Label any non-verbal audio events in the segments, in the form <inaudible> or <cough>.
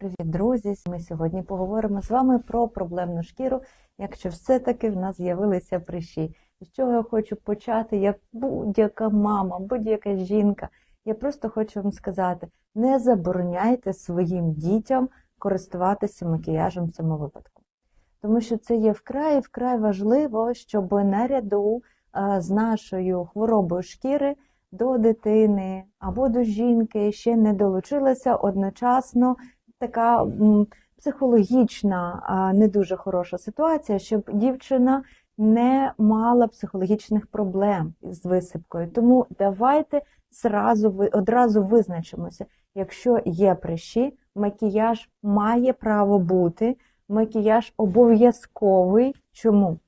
Привіт, друзі! Ми сьогодні поговоримо з вами про проблемну шкіру, якщо все-таки в нас з'явилися прищі. І з чого я хочу почати, як будь-яка мама, будь-яка жінка. Я просто хочу вам сказати: не забороняйте своїм дітям користуватися макіяжем в цьому випадку. Тому що це є вкрай вкрай важливо, щоб наряду а, з нашою хворобою шкіри до дитини або до жінки ще не долучилася одночасно така психологічна, не дуже хороша ситуація, щоб дівчина не мала психологічних проблем з висипкою. Тому давайте зразу, одразу визначимося, якщо є прищі, макіяж має право бути, макіяж обов'язковий. Чому?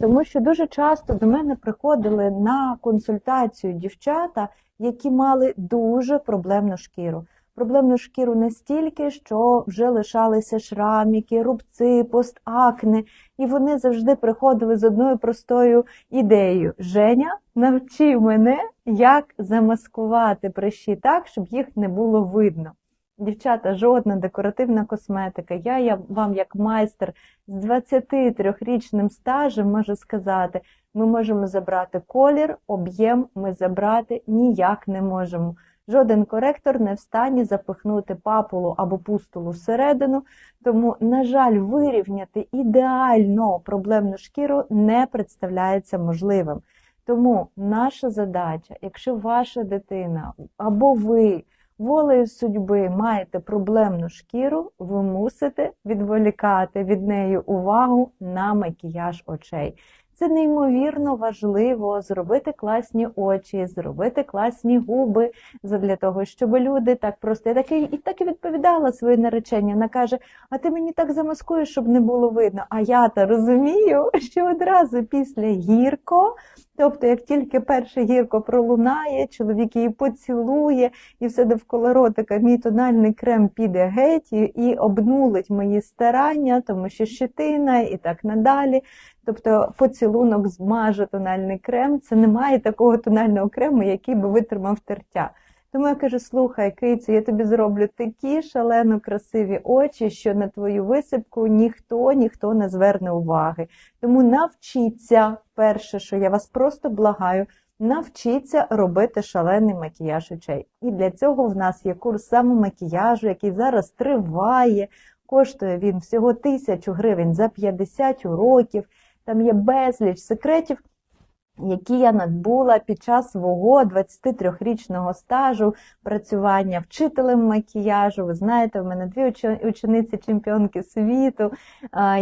Тому що дуже часто до мене приходили на консультацію дівчата, які мали дуже проблемну шкіру. Проблемну шкіру настільки, що вже лишалися шраміки, рубці, постакне, і вони завжди приходили з одною простою ідеєю: Женя, навчи мене, як замаскувати прищі так, щоб їх не було видно. Дівчата, жодна декоративна косметика. Я, я вам, як майстер з 23-річним стажем, можу сказати, ми можемо забрати колір, об'єм ми забрати ніяк не можемо. Жоден коректор не в стані запихнути папулу або пустулу всередину, тому, на жаль, вирівняти ідеально проблемну шкіру не представляється можливим. Тому наша задача, якщо ваша дитина або ви волею судьби маєте проблемну шкіру, ви мусите відволікати від неї увагу на макіяж очей. Це неймовірно важливо зробити класні очі, зробити класні губи для того, щоб люди так просто я так і, і так і відповідала своє наречення. Вона каже: А ти мені так замаскуєш, щоб не було видно. А я та розумію, <laughs> що одразу після гірко, тобто, як тільки перше гірко пролунає, чоловік її поцілує, і все довкола ротика, мій тональний крем піде геть і, обнулить мої старання, тому що щетина і так надалі. Тобто поцілунок змаже тональний крем, це немає такого тонального крему, який би витримав тертя. Тому я кажу: слухай, кицю, я тобі зроблю такі шалено красиві очі, що на твою висипку ніхто ніхто не зверне уваги. Тому навчіться, перше, що я вас просто благаю, навчіться робити шалений макіяж очей. І для цього в нас є курс самомакіяжу, який зараз триває. Коштує він всього тисячу гривень за 50 уроків. Там є безліч секретів, які я надбула під час свого 23-річного стажу працювання вчителем макіяжу. Ви знаєте, в мене дві учениці чемпіонки світу.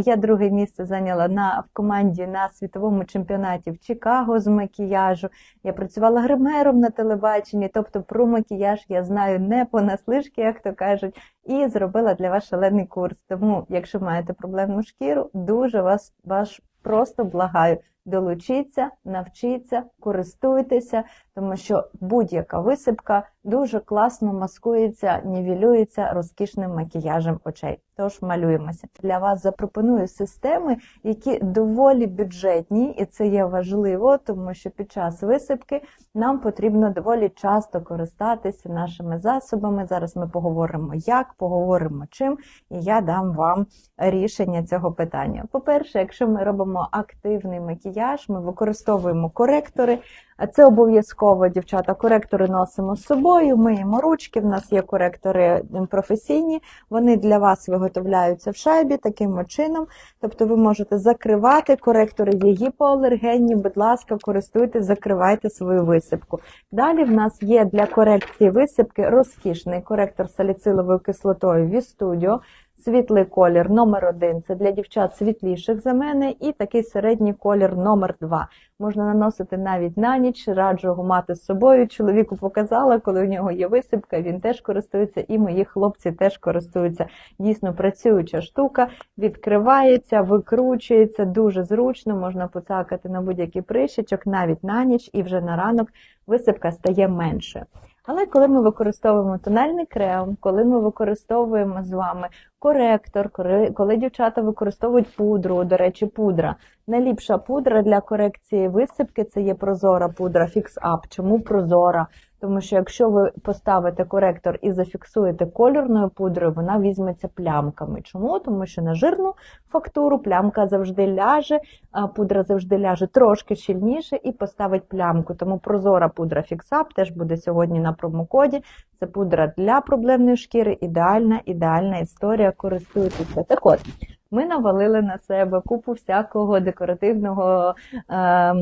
Я друге місце зайняла на, в команді на світовому чемпіонаті в Чикаго з макіяжу. Я працювала гримером на телебаченні, тобто про макіяж я знаю не понаслишки, як то кажуть, і зробила для вас шалений курс. Тому, якщо маєте проблемну шкіру, дуже вас ваш просто благаю. Долучіться, навчіться, користуйтеся, тому що будь-яка висипка дуже класно маскується, нівелюється розкішним макіяжем очей. Тож малюємося. Для вас запропоную системи, які доволі бюджетні, і це є важливо, тому що під час висипки нам потрібно доволі часто користатися нашими засобами. Зараз ми поговоримо, як, поговоримо чим, і я дам вам рішення цього питання. По-перше, якщо ми робимо активний макіяж, ми використовуємо коректори. Це обов'язково, дівчата, коректори носимо з собою, миємо ручки. В нас є коректори професійні, вони для вас виготовляються в шайбі таким чином. Тобто ви можете закривати коректори, є гіпоалергенні, будь ласка, користуйтесь, закривайте свою висипку. Далі в нас є для корекції висипки розкішний коректор саліциловою кислотою V-Studio. Світлий колір номер один це для дівчат світліших за мене, і такий середній колір номер два. Можна наносити навіть на ніч, раджу його мати з собою. Чоловіку показала, коли у нього є висипка, він теж користується, і мої хлопці теж користуються. Дійсно працююча штука, відкривається, викручується дуже зручно, можна поцакати на будь-який прищичок, навіть на ніч, і вже на ранок висипка стає менше. Але коли ми використовуємо тональний крем, коли ми використовуємо з вами коректор, коли, дівчата використовують пудру, до речі, пудра. Найліпша пудра для корекції висипки це є прозора пудра фікс-ап. Чому прозора? Тому що якщо ви поставите коректор і зафіксуєте кольорною пудрою, вона візьметься плямками. Чому? Тому що на жирну фактуру плямка завжди ляже, а пудра завжди ляже трошки щільніше і поставить плямку. Тому прозора пудра фіксап теж буде сьогодні на промокоді. Це пудра для проблемної шкіри. Ідеальна, ідеальна історія. Користуйтеся. Так от, ми навалили на себе купу всякого декоративного. е,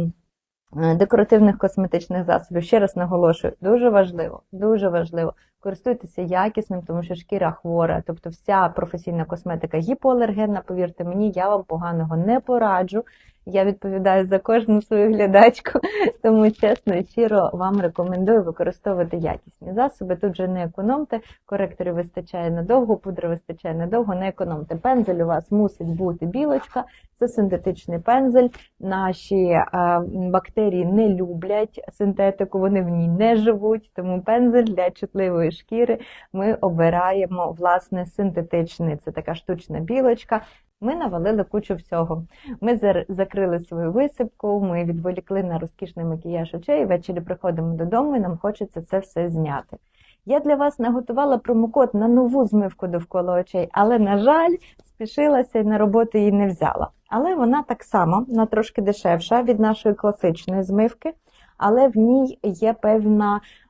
Декоративних косметичних засобів. Ще раз наголошую, дуже важливо, дуже важливо. Користуйтеся якісним, тому що шкіра хвора, тобто вся професійна косметика гіпоалергенна. Повірте мені, я вам поганого не пораджу. Я відповідаю за кожну свою глядачку, <laughs> тому чесно і щиро вам рекомендую використовувати якісні засоби. Тут же не економте, коректорів вистачає надовго, пудри вистачає надовго, не економте. Пензель у вас мусить бути білочка, це синтетичний пензель. Наші е, бактерії не люблять синтетику, вони в ній не живуть, тому пензель для чутливої шкіри ми обираємо власне синтетичний. Це така штучна білочка. Ми навалили кучу всього. Ми закрили свою висипку, ми відволікли на розкішний макіяж очей. Ввечері приходимо додому і нам хочеться це все зняти. Я для вас наготувала промокод на нову змивку довкола очей, але, на жаль, спішилася і на роботу її не взяла. Але вона так само, вона трошки дешевша від нашої класичної змивки, але в ній є певна, пев,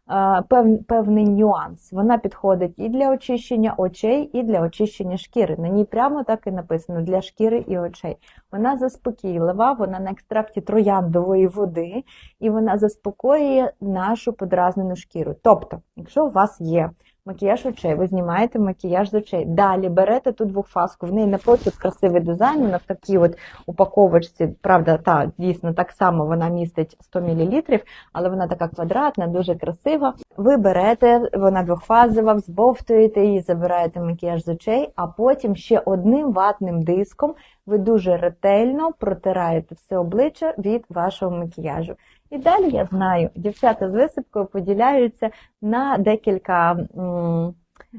певний нюанс. Вона підходить і для очищення очей, і для очищення шкіри. На ній прямо так і написано для шкіри і очей. Вона заспокійлива, вона на екстракті трояндової води, і вона заспокоює нашу подразнену шкіру. Тобто, якщо у вас є макіяж очей, ви знімаєте макіяж з очей. Далі берете ту двохфаску, в неї напрочуд красивий дизайн, вона в такій от упаковочці, правда, та дійсно так само вона містить 100 мл, але вона така квадратна, дуже красива. Ви берете, вона двохфазова, взбовтуєте її, забираєте макіяж з очей, а потім ще одним ватним диском ви дуже ретельно протираєте все обличчя від вашого макіяжу. І далі я знаю, дівчата з висипкою поділяються на декілька, м,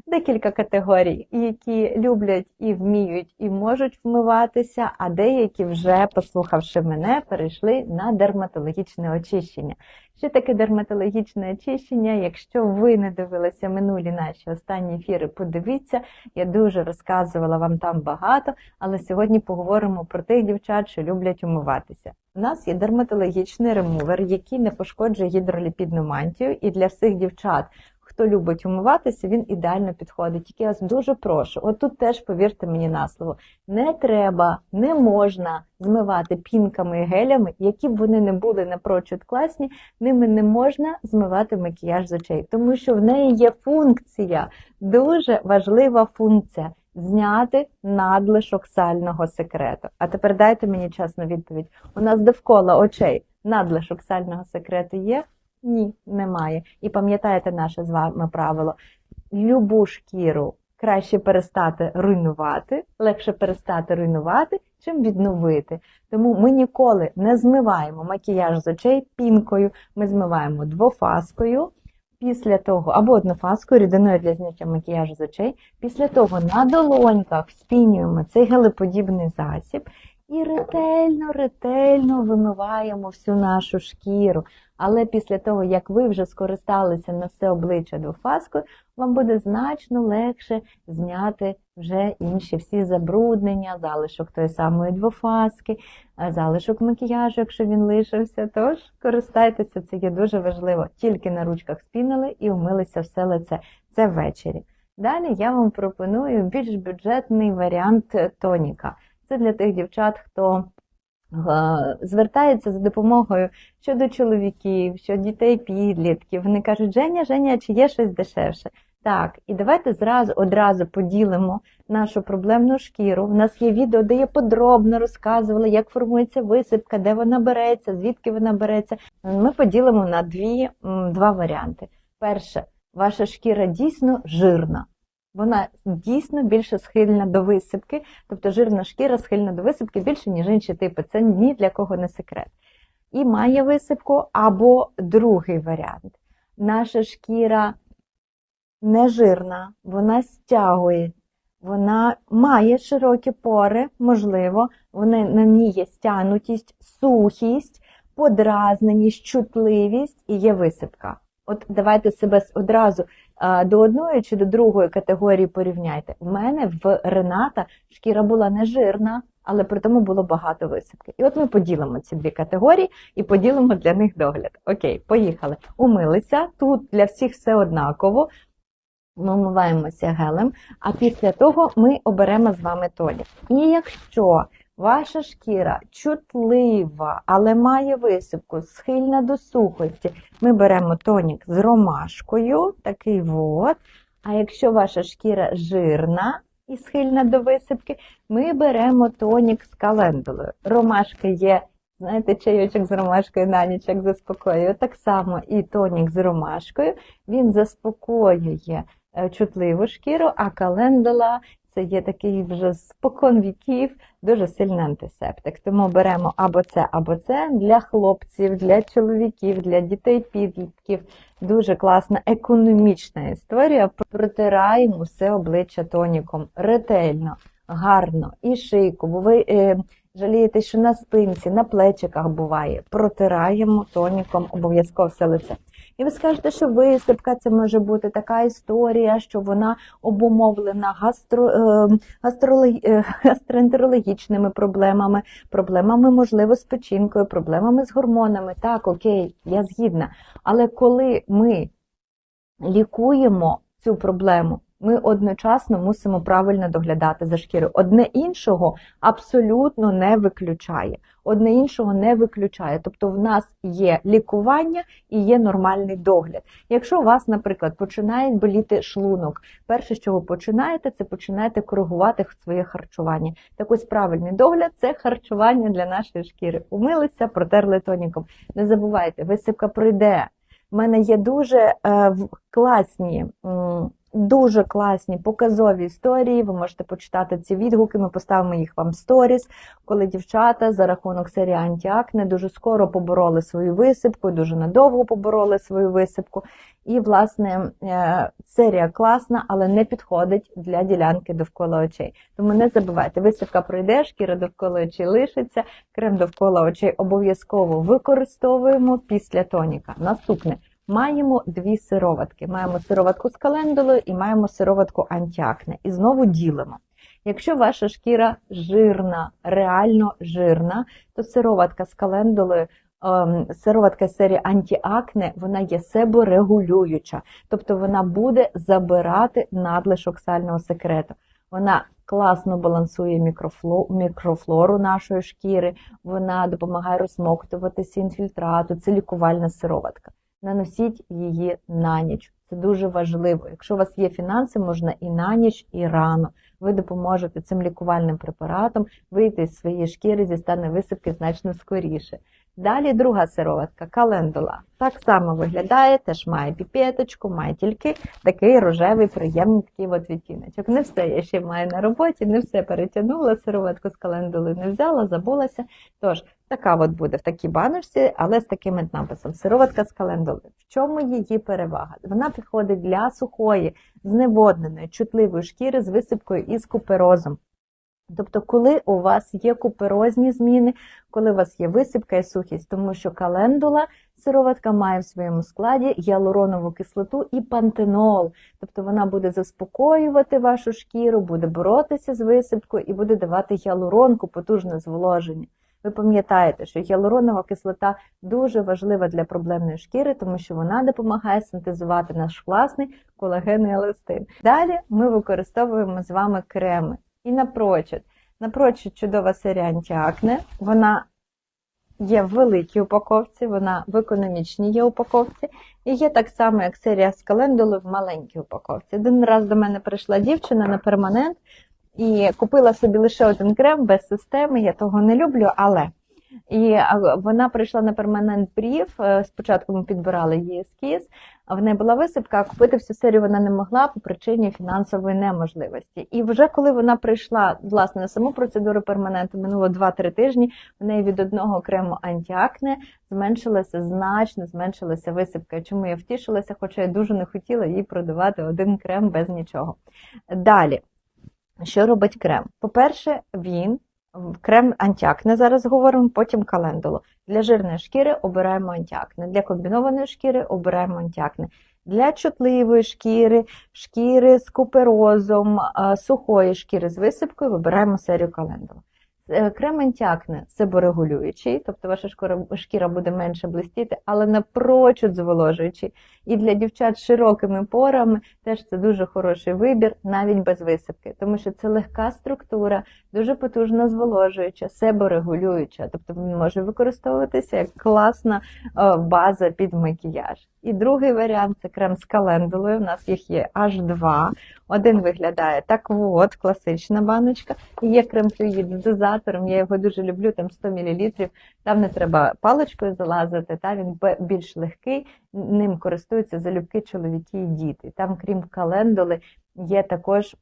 декілька категорій, які люблять і вміють, і можуть вмиватися, а деякі вже, послухавши мене, перейшли на дерматологічне очищення. Що таке дерматологічне очищення? Якщо ви не дивилися минулі наші останні ефіри, подивіться. Я дуже розказувала вам там багато, але сьогодні поговоримо про тих дівчат, що люблять умиватися. У нас є дерматологічний ремувер, який не пошкоджує гідроліпідну мантію, і для всіх дівчат, хто любить умиватися, він ідеально підходить. Тільки я вас дуже прошу, отут теж повірте мені на слово, не треба, не можна змивати пінками і гелями, які б вони не були напрочуд класні, ними не можна змивати макіяж з очей, тому що в неї є функція, дуже важлива функція. Зняти надлишок сального секрету. А тепер дайте мені чесну відповідь. У нас довкола очей надлишок сального секрету є? Ні, немає. І пам'ятаєте наше з вами правило: любу шкіру краще перестати руйнувати, легше перестати руйнувати, чим відновити. Тому ми ніколи не змиваємо макіяж з очей пінкою, ми змиваємо двофаскою. Після того, або однофаскою рідиною для зняття макіяжу з очей. Після того на долоньках спінюємо цей гелеподібний засіб і ретельно, ретельно вимиваємо всю нашу шкіру. Але після того, як ви вже скористалися на все обличчя двофаскою, вам буде значно легше зняти вже інші всі забруднення, залишок тої самої двофаски, залишок макіяжу, якщо він лишився. Тож користайтеся, це є дуже важливо. Тільки на ручках спінили і вмилися все лице. Це ввечері. Далі я вам пропоную більш бюджетний варіант тоніка. Це для тих дівчат, хто е, звертається за допомогою щодо чоловіків, щодо дітей підлітків. Вони кажуть, Женя, Женя, чи є щось дешевше? Так, і давайте зразу одразу поділимо нашу проблемну шкіру. У нас є відео, де я подробно розказувала, як формується висипка, де вона береться, звідки вона береться. Ми поділимо на дві, два варіанти. Перше, ваша шкіра дійсно жирна. Вона дійсно більше схильна до висипки, тобто жирна шкіра схильна до висипки більше, ніж інші типи. Це ні для кого не секрет. І має висипку, або другий варіант. Наша шкіра не жирна, вона стягує, вона має широкі пори, можливо, вони, на ній є стягнутість, сухість, подразненість, чутливість і є висипка. От давайте себе одразу до одної чи до другої категорії порівняйте. В мене в Рената шкіра була не жирна, але при тому було багато висипки. І от ми поділимо ці дві категорії і поділимо для них догляд. Окей, поїхали. Умилися. Тут для всіх все однаково. Ми вмиваємося гелем, а після того ми оберемо з вами тонік. І якщо ваша шкіра чутлива, але має висипку, схильна до сухості, ми беремо тонік з ромашкою, такий от. А якщо ваша шкіра жирна і схильна до висипки, ми беремо тонік з календулою. Ромашка є, знаєте, чайочок з ромашкою на ніч як заспокоює. Так само і тонік з ромашкою, він заспокоює е, чутливу шкіру, а календула це є такий вже спокон віків, дуже сильний антисептик. Тому беремо або це, або це для хлопців, для чоловіків, для дітей підлітків. Дуже класна економічна історія. Протираємо все обличчя тоніком ретельно, гарно і шийку, бо ви е, жалієте, що на спинці, на плечиках буває. Протираємо тоніком обов'язково все лице. І ви скажете, що висипка це може бути така історія, що вона обумовлена гастро, е, гастролог- е, гастроентерологічними проблемами, проблемами, можливо, з печінкою, проблемами з гормонами. Так, окей, я згідна. Але коли ми лікуємо цю проблему, ми одночасно мусимо правильно доглядати за шкірою. Одне іншого абсолютно не виключає. Одне іншого не виключає. Тобто в нас є лікування і є нормальний догляд. Якщо у вас, наприклад, починає боліти шлунок, перше, з чого починаєте, це починаєте коригувати своє харчування. Так ось правильний догляд це харчування для нашої шкіри. Умилися, протерли тоніком. Не забувайте, висипка пройде. У мене є дуже е, класні, м, дуже класні показові історії. Ви можете почитати ці відгуки. Ми поставимо їх вам в сторіс, коли дівчата за рахунок серії антіакне дуже скоро побороли свою висипку, дуже надовго побороли свою висипку. І, власне, е, серія класна, але не підходить для ділянки довкола очей. Тому не забувайте, висипка пройде, шкіра довкола очей лишиться, крем довкола очей обов'язково використовуємо після тоніка. Наступне. Маємо дві сироватки. Маємо сироватку з календулою і маємо сироватку антіакне. І знову ділимо. Якщо ваша шкіра жирна, реально жирна, то сироватка з календулою, ем, сироватка з серії антіакне, вона є себорегулююча, тобто вона буде забирати надлишок сального секрету. Вона класно балансує мікрофло, мікрофлору нашої шкіри, вона допомагає розсмоктуватися інфільтрату, це лікувальна сироватка. Наносіть її на ніч. Це дуже важливо. Якщо у вас є фінанси, можна і на ніч, і рано. Ви допоможете цим лікувальним препаратом вийти з своєї шкіри зі стану висипки значно скоріше. Далі друга сироватка календула. Так само виглядає, теж має піпеточку, має тільки такий рожевий, приємний такий от відтіночок. Не все я ще маю на роботі, не все перетягнула, сироватку з календули не взяла, забулася. Тож, така от буде в такій баночці, але з таким написом. Сироватка з календули. В чому її перевага? Вона підходить для сухої, зневодненої, чутливої шкіри з висипкою і з куперозом. Тобто, коли у вас є куперозні зміни, коли у вас є висипка і сухість, тому що календула сироватка має в своєму складі гіалуронову кислоту і пантенол. Тобто вона буде заспокоювати вашу шкіру, буде боротися з висипкою і буде давати гіалуронку, потужне зволоження. Ви пам'ятаєте, що гіалуронова кислота дуже важлива для проблемної шкіри, тому що вона допомагає синтезувати наш власний колагенний еластин. Далі ми використовуємо з вами креми. І напрочуд. Напрочуд чудова серія антіакне. Вона є в великій упаковці, вона в економічній є упаковці. І є так само, як серія з календули в маленькій упаковці. Один раз до мене прийшла дівчина на перманент і купила собі лише один крем без системи. Я того не люблю, але. І вона прийшла на перманент брів. е, Спочатку ми підбирали її ескіз, в неї була висипка, а купити всю серію вона не могла по причині фінансової неможливості. І вже коли вона прийшла власне на саму процедуру перманенту, минуло 2-3 тижні. В неї від одного крему антіакне зменшилася значно, зменшилася висипка. Чому я втішилася, хоча я дуже не хотіла їй продавати один крем без нічого. Далі, що робить крем? По-перше, він Крем антіакне зараз говоримо, потім календулу. Для жирної шкіри обираємо антіакне, для комбінованої шкіри обираємо антіакне. Для чутливої шкіри, шкіри з куперозом, сухої шкіри з висипкою вибираємо серію календула. Е, Крем антіакне себорегулюючий, тобто ваша шкіра, шкіра буде менше блистіти, але напрочуд зволожуючий. І для дівчат з широкими порами теж це дуже хороший вибір, навіть без висипки, тому що це легка структура, дуже потужно зволожуюча, себорегулююча, тобто він може використовуватися як класна е, база під макіяж. І другий варіант це крем з календулою. У нас їх є аж два. Один виглядає так от, класична баночка. І є крем-флюїд з дозатором. Я його дуже люблю, там 100 мл. Там не треба паличкою залазити, та він більш легкий, ним користуються залюбки чоловіки і діти. Там, крім календули, є також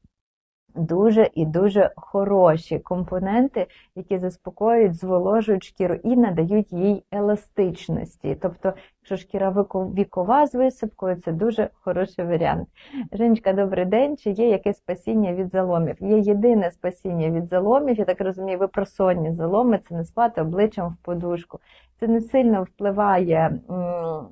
дуже і дуже хороші компоненти, які заспокоюють, зволожують шкіру і надають їй еластичності. Тобто, якщо шкіра вікова з висипкою, це дуже хороший варіант. Женечка, добрий день. Чи є якесь спасіння від заломів? Є єдине спасіння від заломів. Я так розумію, ви про сонні заломи це не спати обличчям в подушку. Це не сильно впливає м,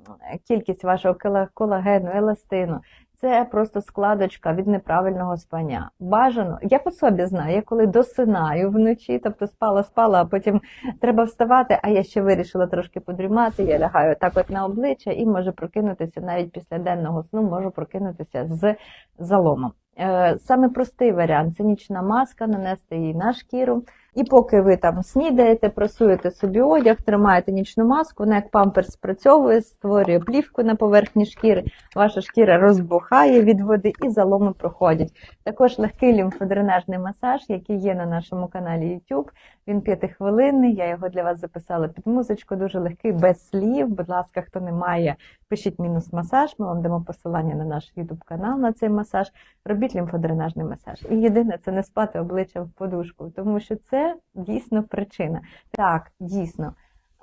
кількість вашого колагену, еластину. Це просто складочка від неправильного спання. Бажано, я по собі знаю, я коли досинаю вночі, тобто спала, спала, а потім треба вставати, а я ще вирішила трошки подрімати, я лягаю так от на обличчя і можу прокинутися навіть після денного сну, можу прокинутися з заломом. Е, Саме простий варіант це нічна маска, нанести її на шкіру. І поки ви там снідаєте, просуєте собі одяг, тримаєте нічну маску, вона як памперс спрацьовує, створює плівку на поверхні шкіри, ваша шкіра розбухає від води і заломи проходять. Також легкий лімфодренажний масаж, який є на нашому каналі YouTube. Він п'ятихвилинний, я його для вас записала під музичку, дуже легкий, без слів. Будь ласка, хто не має, пишіть мінус масаж. Ми вам дамо посилання на наш YouTube канал на цей масаж. Робіть лімфодренажний масаж. І єдине це не спати обличчя в подушку, тому що це дійсно причина. Так, дійсно,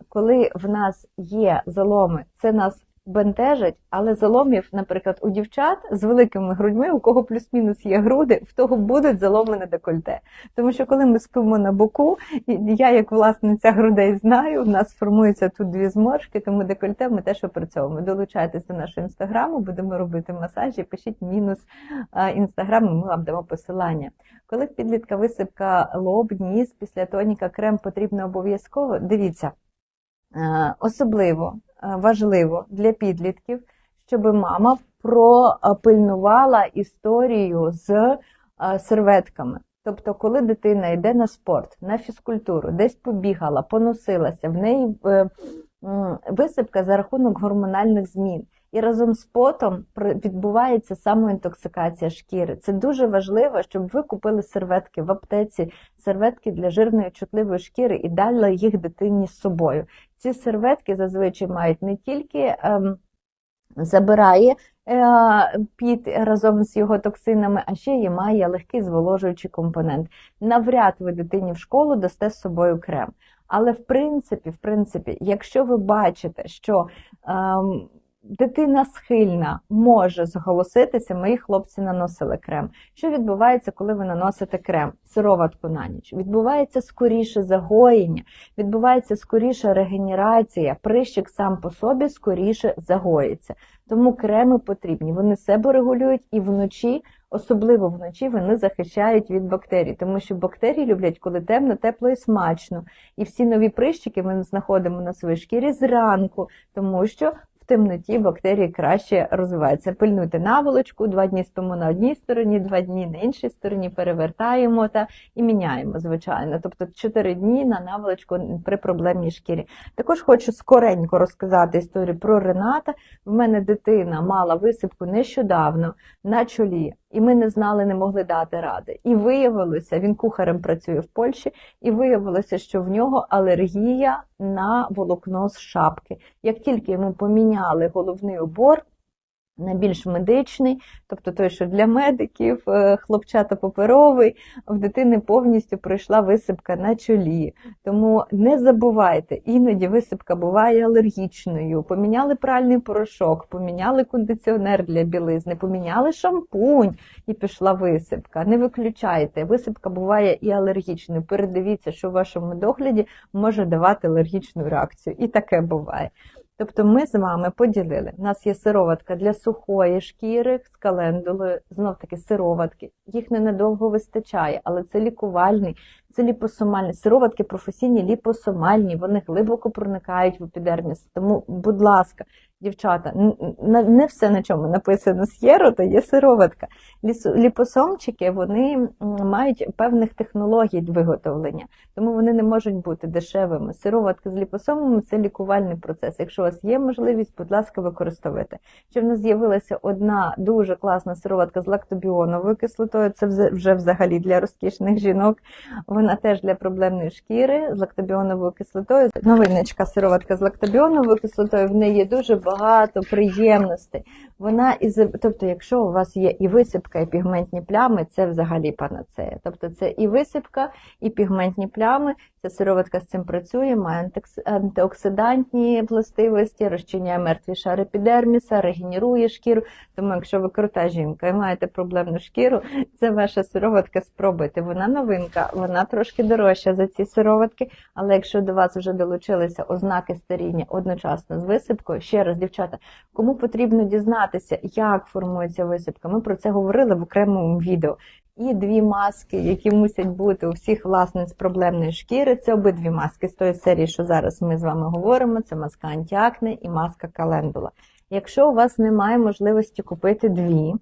коли в нас є заломи, це нас бентежить, але заломів, наприклад, у дівчат з великими грудьми, у кого плюс-мінус є груди, в того будуть заломи на декольте. Тому що коли ми спимо на боку, я як власниця грудей знаю, в нас формуються тут дві зморшки, тому декольте ми теж опрацьовуємо. Долучайтесь до нашого інстаграму, будемо робити масажі, пишіть мінус інстаграм, ми вам дамо посилання. Коли підлітка висипка лоб, ніс, після тоніка крем потрібно обов'язково, дивіться, особливо важливо для підлітків, щоб мама пропильнувала історію з е, серветками. Тобто, коли дитина йде на спорт, на фізкультуру, десь побігала, поносилася, в неї е, висипка за рахунок гормональних змін. І разом з потом відбувається самоінтоксикація шкіри. Це дуже важливо, щоб ви купили серветки в аптеці, серветки для жирної чутливої шкіри і дали їх дитині з собою. Ці серветки зазвичай мають не тільки ем, забирає е, під разом з його токсинами, а ще й має легкий зволожуючий компонент. Навряд ви дитині в школу дасте з собою крем. Але в принципі, в принципі, якщо ви бачите, що ем, дитина схильна може зголоситися, мої хлопці наносили крем. Що відбувається, коли ви наносите крем? Сироватку на ніч. Відбувається скоріше загоєння, відбувається скоріше регенерація, прищик сам по собі скоріше загоїться. Тому креми потрібні. Вони себе регулюють і вночі, особливо вночі, вони захищають від бактерій, тому що бактерії люблять, коли темно, тепло і смачно. І всі нові прищики ми знаходимо на своїй шкірі зранку, тому що темноті бактерії краще розвиваються. Пильнуйте наволочку, два дні спимо на одній стороні, два дні на іншій стороні, перевертаємо та і міняємо, звичайно. Тобто 4 дні на наволочку при проблемній шкірі. Також хочу скоренько розказати історію про Рената. В мене дитина мала висипку нещодавно на чолі, і ми не знали, не могли дати ради. І виявилося, він кухарем працює в Польщі, і виявилося, що в нього алергія на волокно з шапки. Як тільки йому поміняли головний убор, на більш медичний, тобто той, що для медиків, е, хлопчата паперовий, в дитини повністю пройшла висипка на чолі. Тому не забувайте, іноді висипка буває алергічною. Поміняли пральний порошок, поміняли кондиціонер для білизни, поміняли шампунь і пішла висипка. Не виключайте, висипка буває і алергічною. Передивіться, що в вашому догляді може давати алергічну реакцію. І таке буває. Тобто ми з вами поділили. У нас є сироватка для сухої шкіри з календулою, знов таки сироватки. Їх не надовго вистачає, але це лікувальний, це ліпосомальний. Сироватки професійні ліпосомальні, вони глибоко проникають в епідерміс. Тому, будь ласка, дівчата, не все на чому написано сєро, то є сироватка. Ліпосомчики вони мають певних технологій виготовлення, тому вони не можуть бути дешевими. Сироватка з ліпосомами це лікувальний процес. Якщо у вас є можливість, будь ласка, використовуйте. Ще в нас з'явилася одна дуже класна сироватка з лактобіоновою кислотою. Це вже взагалі для розкішних жінок. Вона теж для проблемної шкіри з лактобіоновою кислотою. Новиночка сироватка з лактобіоновою кислотою. В неї є дуже багато приємностей. Вона із тобто, якщо у вас є і висипка, і пігментні плями, це взагалі панацея. Тобто це і висипка, і пігментні плями. Ця сироватка з цим працює, має антиоксидантні властивості, розчиняє мертві шари епідерміса, регенерує шкіру. Тому, якщо ви крута жінка і маєте проблемну шкіру, це ваша сироватка. Спробуйте. Вона новинка, вона трошки дорожча за ці сироватки. Але якщо до вас вже долучилися ознаки старіння одночасно з висипкою, ще раз, дівчата, кому потрібно дізнатися, як формується висипка, ми про це говорили в окремому відео. І дві маски, які мусять бути у всіх власниць проблемної шкіри. Це обидві маски з тої серії, що зараз ми з вами говоримо. Це маска антіакне і маска календула. Якщо у вас немає можливості купити дві,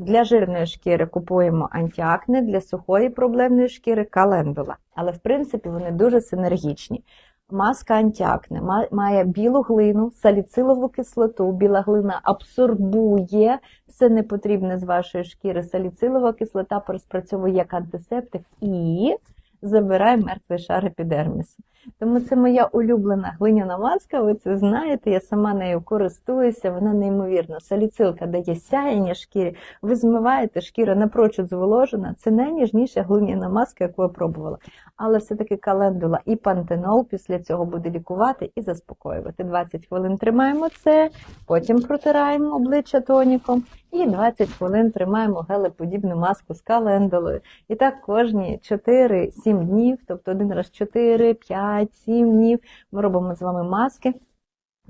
для жирної шкіри купуємо антіакне, для сухої проблемної шкіри календула. Але в принципі вони дуже синергічні. Маска антіакне має білу глину, саліцилову кислоту. Біла глина абсорбує все непотрібне з вашої шкіри. Саліцилова кислота спрацьовує як антисептик і забирає мертвий шар епідермісу. Тому це моя улюблена глиняна маска, ви це знаєте, я сама нею користуюся, вона неймовірна. Саліцилка дає сяєння шкірі, ви змиваєте, шкіра напрочуд зволожена. Це найніжніша глиняна маска, яку я пробувала. Але все-таки календула і пантенол після цього буде лікувати і заспокоювати. 20 хвилин тримаємо це, потім протираємо обличчя тоніком і 20 хвилин тримаємо гелеподібну маску з календулою. І так кожні 4-7 днів, тобто один раз 4, 5, 7 днів ми робимо з вами маски.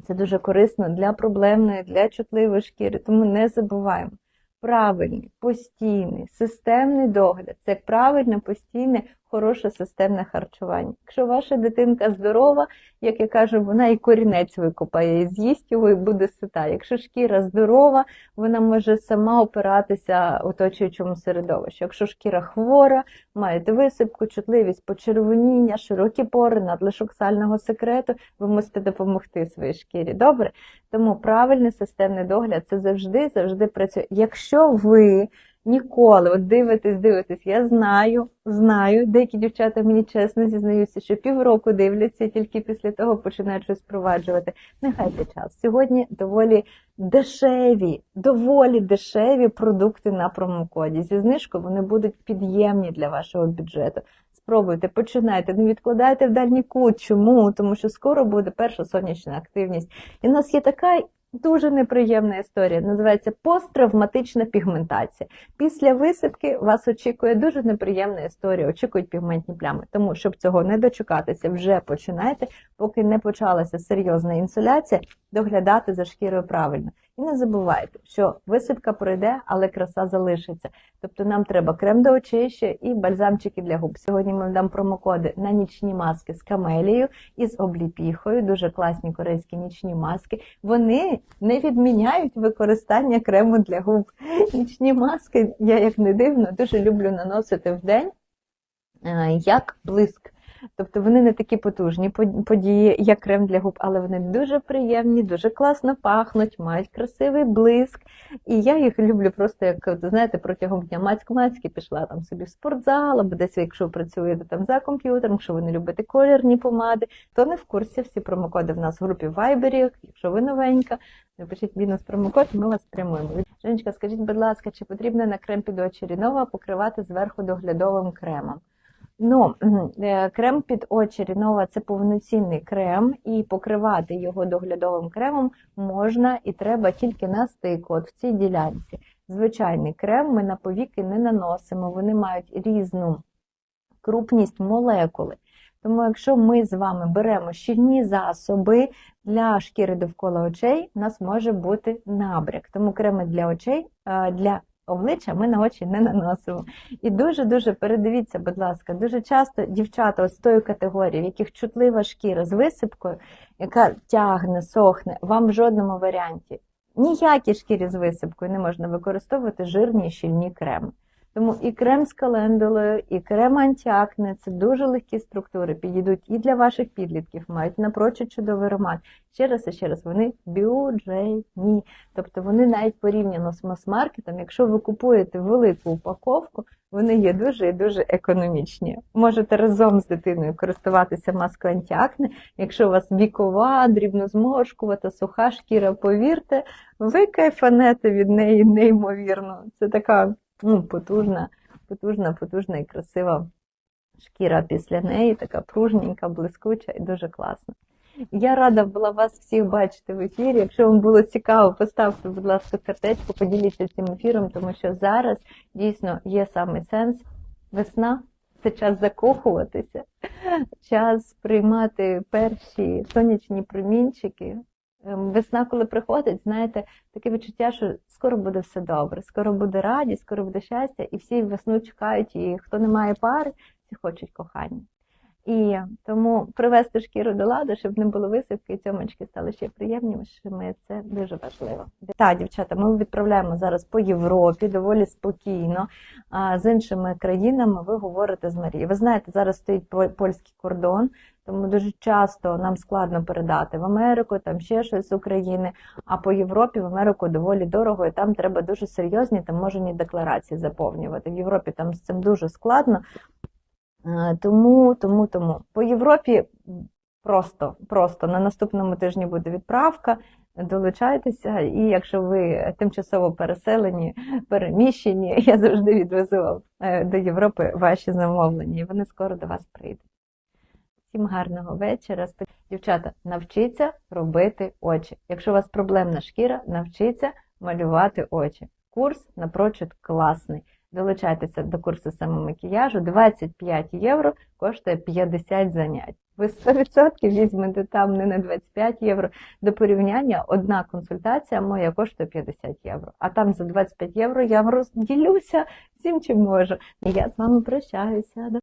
Це дуже корисно для проблемної, для чутливої шкіри, тому не забуваємо. Правильний, постійний, системний догляд це правильне, постійне, хороше системне харчування. Якщо ваша дитинка здорова, як я кажу, вона і корінець викопає, і з'їсть його і буде сита. Якщо шкіра здорова, вона може сама опиратися оточуючому середовищу. Якщо шкіра хвора, маєте висипку, чутливість, почервоніння, широкі пори, надлишок сального секрету, ви мусите допомогти своїй шкірі. Добре? Тому правильний системний догляд це завжди, завжди працює. Якщо ви ніколи от дивитесь, дивитесь, я знаю, знаю, деякі дівчата мені чесно зізнаються, що півроку дивляться тільки після того починають щось впроваджувати. Не гайте час. Сьогодні доволі дешеві, доволі дешеві продукти на промокоді. Зі знижкою вони будуть під'ємні для вашого бюджету. Спробуйте, починайте, не відкладайте в дальній кут. Чому? Тому що скоро буде перша сонячна активність. І в нас є така дуже неприємна історія. Називається посттравматична пігментація. Після висипки вас очікує дуже неприємна історія. Очікують пігментні плями. Тому, щоб цього не дочекатися, вже починайте, поки не почалася серйозна інсуляція, доглядати за шкірою правильно. І не забувайте, що висипка пройде, але краса залишиться. Тобто нам треба крем до очей ще і бальзамчики для губ. Сьогодні ми дам промокоди на нічні маски з камелією і з обліпіхою. Дуже класні корейські нічні маски. Вони не відміняють використання крему для губ. Нічні маски, я як не дивно, дуже люблю наносити в день е, як блиск. Тобто вони не такі потужні події, як крем для губ, але вони дуже приємні, дуже класно пахнуть, мають красивий блиск. І я їх люблю просто, як знаєте, протягом дня мацьк-мацьки пішла там собі в спортзал, або десь, якщо працюєте там за комп'ютером, якщо ви не любите колірні помади, то не в курсі всі промокоди в нас в групі Viber, якщо ви новенька, напишіть мінус промокод, ми вас спрямуємо. Женечка, скажіть, будь ласка, чи потрібно на крем під очі Рінова покривати зверху доглядовим кремом? Ну, е, крем під очі Рінова це повноцінний крем, і покривати його доглядовим кремом можна і треба тільки на стику, от в цій ділянці. Звичайний крем ми на повіки не наносимо, вони мають різну крупність молекули. Тому, якщо ми з вами беремо щільні засоби для шкіри довкола очей, у нас може бути набряк. Тому креми для очей, е, для обличчя ми на очі не наносимо. І дуже-дуже передивіться, будь ласка, дуже часто дівчата з тої категорії, в яких чутлива шкіра з висипкою, яка тягне, сохне, вам в жодному варіанті ніякій шкірі з висипкою не можна використовувати жирні щільні креми. Тому і крем з календулою, і крем антиакне це дуже легкі структури, підійдуть і для ваших підлітків, мають напрочуд чудовий аромат. Ще раз і ще раз, вони бюджетні. Тобто вони навіть порівняно з мас-маркетом, якщо ви купуєте велику упаковку, вони є дуже і дуже економічні. Можете разом з дитиною користуватися маскою антиакне. Якщо у вас вікова, дрібнозморшкувата, суха шкіра, повірте, ви кайфанете від неї неймовірно. Це така ну, потужна, потужна, потужна і красива шкіра після неї, така пружненька, блискуча і дуже класна. Я рада була вас всіх бачити в ефірі. Якщо вам було цікаво, поставте, будь ласка, сердечко, поділіться цим ефіром, тому що зараз дійсно є саме сенс. Весна це час закохуватися, час приймати перші сонячні промінчики. Ем, Весна, коли приходить, знаєте, таке відчуття, що скоро буде все добре, скоро буде радість, скоро буде щастя, і всі весну чекають, і хто не має пари, всі хочуть кохання. І тому привести шкіру до ладу, щоб не було висипки, і цьомочки стали ще приємнішими, це дуже важливо. Так, дівчата, ми відправляємо зараз по Європі доволі спокійно. А з іншими країнами ви говорите з Марією. Ви знаєте, зараз стоїть по- польський кордон, тому дуже часто нам складно передати в Америку, там ще щось з України. А по Європі в Америку доволі дорого, і там треба дуже серйозні таможені декларації заповнювати. В Європі там з цим дуже складно. Е, Тому, тому, тому. По Європі просто, просто на наступному тижні буде відправка. Долучайтеся, і якщо ви тимчасово переселені, переміщені, <laughs> я завжди відвезу е, до Європи ваші замовлення, і вони скоро до вас прийдуть. Всім гарного вечора. Дівчата, навчіться робити очі. Якщо у вас проблемна шкіра, навчіться малювати очі. Курс напрочуд класний. Долучайтеся до курсу самомакіяжу. 25 євро коштує 50 занять. Ви 100% візьмете там не на 25 євро. До порівняння одна консультація моя коштує 50 євро. А там за 25 євро я вам розділюся всім, чим можу. Я з вами прощаюся.